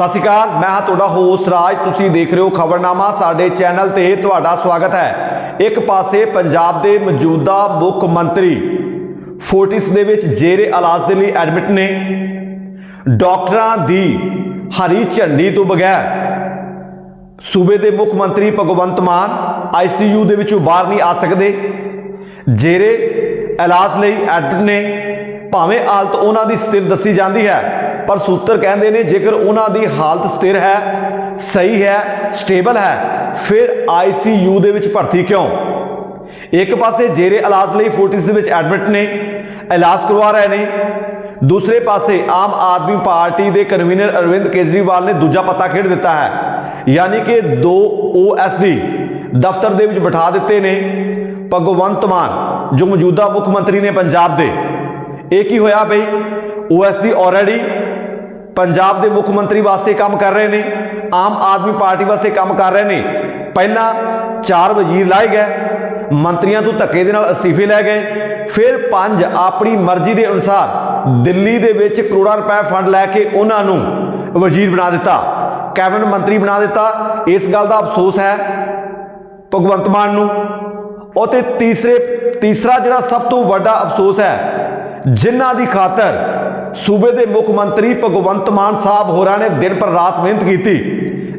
ਸਤਿ ਸ਼੍ਰੀ ਅਕਾਲ, ਮੈਂ ਹਾਂ ਤੁਹਾਡਾ ਹੋਸਟ ਰਾਜ। ਤੁਸੀਂ ਦੇਖ ਰਹੇ ਹੋ ਖਬਰਨਾਮਾ, ਸਾਡੇ ਚੈਨਲ ਤੇ ਤੁਹਾਡਾ ਸਵਾਗਤ ਹੈ। ਇੱਕ ਪਾਸੇ ਪੰਜਾਬ ਦੇ ਮੌਜੂਦਾ ਮੁੱਖ ਮੰਤਰੀ ਫੋਰਟਿਸ ਦੇ ਵਿੱਚ ਜੇਰੇ ਇਲਾਜ ਦੇ ਲਈ ਐਡਮਿਟ ਨੇ। ਡਾਕਟਰਾਂ ਦੀ ਹਰੀ ਝੰਡੀ ਤੋਂ ਬਗੈਰ ਸੂਬੇ ਦੇ ਮੁੱਖ ਮੰਤਰੀ ਭਗਵੰਤ ਮਾਨ ਆਈਸੀਯੂ ਦੇ ਵਿੱਚੋਂ ਬਾਹਰ ਨਹੀਂ ਆ ਸਕਦੇ। ਜੇਰੇ ਇਲਾਜ ਲਈ ਐਡਮਿਟ ਨੇ। ਭਾਵੇਂ ਹਾਲਤ ਉਹਨਾਂ ਦੀ ਸਥਿਰ ਦੱਸੀ ਜਾਂਦੀ ਹੈ ਪਰ ਸੂਤਰ ਕਹਿੰਦੇ ਨੇ ਜੇਕਰ ਉਹਨਾਂ ਦੀ ਹਾਲਤ ਸਥਿਰ ਹੈ, ਸਹੀ ਹੈ, ਸਟੇਬਲ ਹੈ, ਫਿਰ ਆਈਸੀਯੂ ਦੇ ਵਿੱਚ ਭਰਤੀ ਕਿਉਂ? ਇੱਕ ਪਾਸੇ ਜੇਰੇ ਇਲਾਜ ਲਈ ਫੋਰਟਿਸ ਦੇ ਵਿੱਚ ਐਡਮਿਟ ਨੇ, ਇਲਾਜ ਕਰਵਾ ਰਹੇ ਨੇ। ਦੂਸਰੇ ਪਾਸੇ ਆਮ ਆਦਮੀ ਪਾਰਟੀ ਦੇ ਕਨਵੀਨਰ ਅਰਵਿੰਦ ਕੇਜਰੀਵਾਲ ਨੇ ਦੂਜਾ ਪੱਤਾ ਖੇਡ ਦਿੱਤਾ ਹੈ। ਯਾਨੀ ਕਿ ਦੋ ਓਐਸਡੀ ਦਫ਼ਤਰ ਦੇ ਵਿੱਚ ਬਿਠਾ ਦਿੱਤੇ ਨੇ। ਭਗਵੰਤ ਮਾਨ, ਜੋ ਮੌਜੂਦਾ ਮੁੱਖ ਮੰਤਰੀ ਨੇ ਪੰਜਾਬ ਦੇ। ਇਹ ਕੀ ਹੋਇਆ ਬਈ? ਓਐਸਡੀ ਆਲਰੇਡੀ ਪੰਜਾਬ ਦੇ ਮੁੱਖ ਮੰਤਰੀ ਵਾਸਤੇ ਕੰਮ ਕਰ ਰਹੇ ਨੇ, ਆਮ ਆਦਮੀ ਪਾਰਟੀ ਵਾਸਤੇ ਕੰਮ ਕਰ ਰਹੇ ਨੇ। ਪਹਿਲਾਂ ਚਾਰ ਵਜ਼ੀਰ ਲਾਏ ਗਏ, ਮੰਤਰੀਆਂ ਤੋਂ ਧੱਕੇ ਦੇ ਨਾਲ ਅਸਤੀਫੇ ਲੈ ਗਏ, ਫਿਰ ਪੰਜ ਆਪਣੀ ਮਰਜ਼ੀ ਦੇ ਅਨੁਸਾਰ ਦਿੱਲੀ ਦੇ ਵਿੱਚ ਕਰੋੜਾਂ ਰੁਪਏ ਫੰਡ ਲੈ ਕੇ ਉਹਨਾਂ ਨੂੰ ਵਜ਼ੀਰ ਬਣਾ ਦਿੱਤਾ, ਕੈਬਨਿਟ ਮੰਤਰੀ ਬਣਾ ਦਿੱਤਾ। ਇਸ ਗੱਲ ਦਾ ਅਫਸੋਸ ਹੈ ਭਗਵੰਤ ਮਾਨ ਨੂੰ। ਉਹ ਤੇ ਤੀਸਰੇ, ਤੀਸਰਾ ਜਿਹੜਾ ਸਭ ਤੋਂ ਵੱਡਾ ਅਫਸੋਸ ਹੈ, ਜਿਨ੍ਹਾਂ ਦੀ ਖਾਤਰ ਸੂਬੇ ਦੇ ਮੁੱਖ ਮੰਤਰੀ ਭਗਵੰਤ ਮਾਨ ਸਾਹਿਬ ਹੋਰਾਂ ਨੇ ਦਿਨ ਪਰ ਰਾਤ ਮਿਹਨਤ ਕੀਤੀ,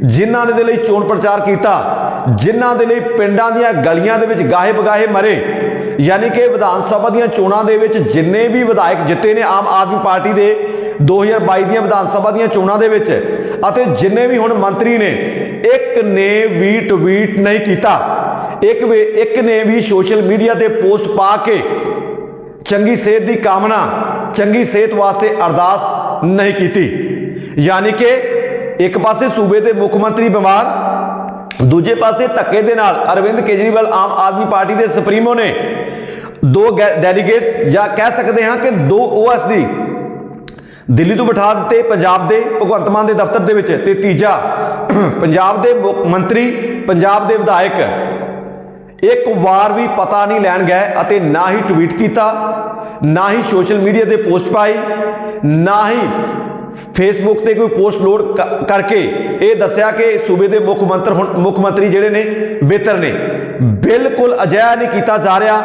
ਜਿਨ੍ਹਾਂ ਨੇ ਦੇ ਲਈ ਚੋਣ ਪ੍ਰਚਾਰ ਕੀਤਾ, ਜਿਨ੍ਹਾਂ ਦੇ ਲਈ ਪਿੰਡਾਂ ਦੀਆਂ ਗਲੀਆਂ ਦੇ ਵਿੱਚ ਗਾਹੇ ਬਗਾਹੇ ਮਰੇ। ਯਾਨੀ ਕਿ ਵਿਧਾਨ ਸਭਾ ਦੀਆਂ ਚੋਣਾਂ ਦੇ ਵਿੱਚ ਜਿੰਨੇ ਵੀ ਵਿਧਾਇਕ ਜਿੱਤੇ ਨੇ ਆਮ ਆਦਮੀ ਪਾਰਟੀ ਦੇ 2022 ਦੀਆਂ ਵਿਧਾਨ ਸਭਾ ਦੀਆਂ ਚੋਣਾਂ ਦੇ ਵਿੱਚ ਅਤੇ ਜਿੰਨੇ ਵੀ ਹੁਣ ਮੰਤਰੀ ਨੇ, ਇੱਕ ਨੇ ਵੀ ਟਵੀਟ ਨਹੀਂ ਕੀਤਾ। ਇੱਕ ਵੇ, ਇੱਕ ਨੇ ਵੀ ਸੋਸ਼ਲ ਮੀਡੀਆ ਤੇ ਪੋਸਟ ਪਾ ਕੇ ਚੰਗੀ ਸਿਹਤ ਦੀ ਕਾਮਨਾ ਚੰਗੀ ਸਿਹਤ ਵਾਸਤੇ ਅਰਦਾਸ ਨਹੀਂ ਕੀਤੀ। ਯਾਨੀ ਕਿ ਇੱਕ ਪਾਸੇ ਸੂਬੇ ਦੇ ਮੁੱਖ ਮੰਤਰੀ ਬਿਮਾਰ, ਦੂਜੇ ਪਾਸੇ ਧੱਕੇ ਦੇ ਨਾਲ ਅਰਵਿੰਦ ਕੇਜਰੀਵਾਲ ਆਮ ਆਦਮੀ ਪਾਰਟੀ ਦੇ ਸੁਪਰੀਮੋ ਨੇ ਦੋ ਡੈਲੀਗੇਟਸ ਜਾਂ ਕਹਿ ਸਕਦੇ ਹਾਂ ਕਿ ਦੋ ਓਐਸਡੀ ਦਿੱਲੀ ਤੋਂ ਬਿਠਾ ਦਿੱਤੇ, ਪੰਜਾਬ ਦੇ ਭਗਵੰਤ ਮਾਨ ਦੇ ਦਫ਼ਤਰ ਦੇ ਵਿੱਚ ਤੇ ਤੀਜਾ ਪੰਜਾਬ ਦੇ ਮੁੱਖ ਮੰਤਰੀ, ਪੰਜਾਬ ਦੇ ਵਿਧਾਇਕ। ਇੱਕ ਵਾਰ ਵੀ ਪਤਾ ਨਹੀਂ ਲੈਣ ਗਏ ਅਤੇ ਨਾ ਹੀ ਟਵੀਟ ਕੀਤਾ। ਨਾ ਹੀ ਸੋਸ਼ਲ ਮੀਡੀਆ ਤੇ ਪੋਸਟ ਪਾਈ, ਨਾ ਹੀ ਫੇਸਬੁੱਕ ਤੇ ਕੋਈ ਪੋਸਟ ਲੋਡ ਕ- ਕਰਕੇ ਇਹ ਦੱਸਿਆ ਕਿ ਸੂਬੇ ਦੇ ਮੁੱਖ ਮੰਤਰ ਹੁਣ, ਮੁੱਖ ਮੰਤਰੀ ਜਿਹੜੇ ਨੇ, ਬਿਹਤਰ ਨੇ। ਬਿਲਕੁਲ ਅਜਿਹਾ ਨਹੀਂ ਕੀਤਾ ਜਾ ਰਿਹਾ,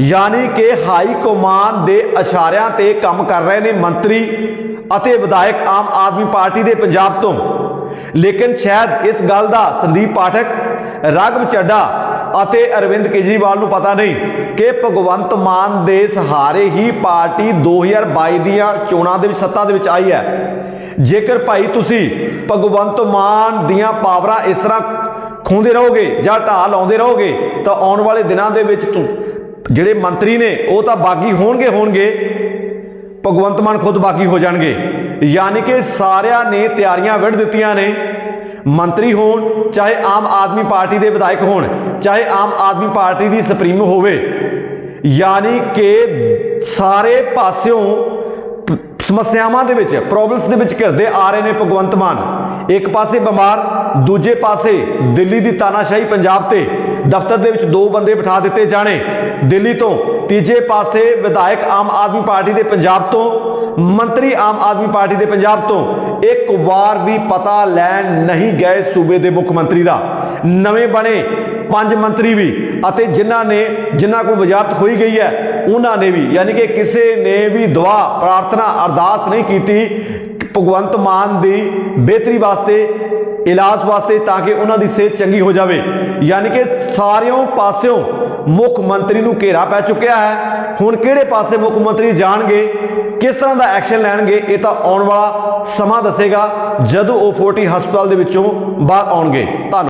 ਯਾਨੀ ਕਿ ਹਾਈ ਕਮਾਨ ਦੇ ਇਸ਼ਾਰਿਆਂ ਤੇ ਕੰਮ ਕਰ ਰਹੇ ਨੇ ਮੰਤਰੀ ਅਤੇ ਵਿਧਾਇਕ ਆਮ ਆਦਮੀ ਪਾਰਟੀ ਦੇ ਪੰਜਾਬ ਤੋਂ। ਲੇਕਿਨ ਸ਼ਾਇਦ ਇਸ ਗੱਲ ਦਾ ਸੰਦੀਪ ਪਾਠਕ, ਰਾਘਵ ਚੱਡਾ ਅਤੇ ਅਰਵਿੰਦ ਕੇਜਰੀਵਾਲ ਨੂੰ ਪਤਾ ਨਹੀਂ ਕਿ ਭਗਵੰਤ ਮਾਨ ਦੇ ਸਹਾਰੇ ਹੀ ਪਾਰਟੀ 2022 ਦੀਆਂ ਚੋਣਾਂ ਦੇ ਵਿੱਚ ਸੱਤਾ ਦੇ ਵਿੱਚ ਆਈ ਹੈ। ਜੇਕਰ ਭਾਈ ਤੁਸੀਂ ਭਗਵੰਤ ਮਾਨ ਦੀਆਂ ਪਾਵਰਾਂ ਇਸ ਤਰ੍ਹਾਂ ਖੋਂਦੇ ਰਹੋਗੇ ਜਾਂ ਢਾਹ ਲਾਉਂਦੇ ਰਹੋਗੇ, ਤਾਂ ਆਉਣ ਵਾਲੇ ਦਿਨਾਂ ਦੇ ਵਿੱਚ ਤੁ- ਜਿਹੜੇ ਮੰਤਰੀ ਨੇ, ਉਹ ਤਾਂ ਬਾਗੀ ਹੋਣਗੇ ਹੋਣਗੇ। ਭਗਵੰਤ ਮਾਨ ਖੁਦ ਬਾਗੀ ਹੋ ਜਾਣਗੇ। ਯਾਨੀ ਕਿ ਸਾਰਿਆਂ ਨੇ ਤਿਆਰੀਆਂ ਵਿੱਢ ਦਿੱਤੀਆਂ ਨੇ। ਮੰਤਰੀ ਹੋਣ, ਚਾਹੇ ਆਮ ਆਦਮੀ ਪਾਰਟੀ ਦੇ ਵਿਧਾਇਕ ਹੋਣ, ਚਾਹੇ ਆਮ ਆਦਮੀ ਪਾਰਟੀ ਦੀ ਸੁਪਰੀਮ ਹੋਵੇ, ਯਾਨੀ ਕਿ ਸਾਰੇ ਪਾਸਿਓਂ ਸਮੱਸਿਆਵਾਂ ਦੇ ਵਿੱਚ ਪ੍ਰੋਬਲਮਸ ਦੇ ਵਿੱਚ ਘਿਰਦੇ ਆ ਰਹੇ ਨੇ ਭਗਵੰਤ ਮਾਨ। ਇੱਕ ਪਾਸੇ ਬਿਮਾਰ, ਦੂਜੇ ਪਾਸੇ ਦਿੱਲੀ ਦੀ ਤਾਨਾਸ਼ਾਹੀ ਪੰਜਾਬ ਤੇ, ਦਫ਼ਤਰ ਦੇ ਵਿੱਚ ਦੋ ਬੰਦੇ ਬਿਠਾ ਦਿੱਤੇ ਜਾਣੇ। ਦਿੱਲੀ ਤੋਂ ਤੀਜੇ ਪਾਸੇ ਵਿਧਾਇਕ ਆਮ ਆਦਮੀ ਪਾਰਟੀ ਦੇ ਪੰਜਾਬ ਤੋਂ, ਮੰਤਰੀ ਆਮ ਆਦਮੀ ਪਾਰਟੀ ਦੇ ਪੰਜਾਬ ਤੋਂ ਇੱਕ ਵਾਰ ਵੀ ਪਤਾ ਲੈਣ ਨਹੀਂ ਗਏ ਸੂਬੇ ਦੇ ਮੁੱਖ ਮੰਤਰੀ ਦਾ। ਨਵੇਂ ਬਣੇ ਪੰਜ ਮੰਤਰੀ ਵੀ ਅਤੇ ਜਿਨ੍ਹਾਂ ਨੇ, ਜਿਨ੍ਹਾਂ ਕੋਲ ਵਜ਼ਾਰਤ ਖੋਈ ਗਈ ਹੈ, ਉਹਨਾਂ ਨੇ ਵੀ, ਯਾਨੀ ਕਿ ਕਿਸੇ ਨੇ ਵੀ ਦੁਆ, ਪ੍ਰਾਰਥਨਾ ਅਰਦਾਸ ਨਹੀਂ ਕੀਤੀ। ਭਗਵੰਤ ਮਾਨ ਦੀ ਬਿਹਤਰੀ ਵਾਸਤੇ ਇਲਾਜ ਵਾਸਤੇ ਤਾਂ ਕਿ ਉਹਨਾਂ ਦੀ ਸਿਹਤ ਚੰਗੀ ਹੋ ਜਾਵੇ। ਯਾਨੀ ਕਿ ਸਾਰਿਓਂ ਪਾਸਿਓਂ ਮੁੱਖ ਮੰਤਰੀ ਨੂੰ ਘੇਰਾ ਪੈ ਚੁੱਕਿਆ ਹੈ। ਹੁਣ ਕਿਹੜੇ ਪਾਸੇ ਮੁੱਖ ਮੰਤਰੀ ਜਾਣਗੇ, ਕਿਸ ਤਰ੍ਹਾਂ ਦਾ ਐਕਸ਼ਨ ਲੈਣਗੇ, ਇਹ ਤਾਂ ਆਉਣ ਵਾਲਾ ਸਮਾਂ ਦੱਸੇਗਾ। ਜਦੋਂ ਉਹ 40 ਹਸਪਤਾਲ ਦੇ ਵਿੱਚੋਂ ਬਾਹਰ ਆਉਣਗੇ। ਧੰਨਵਾਦ।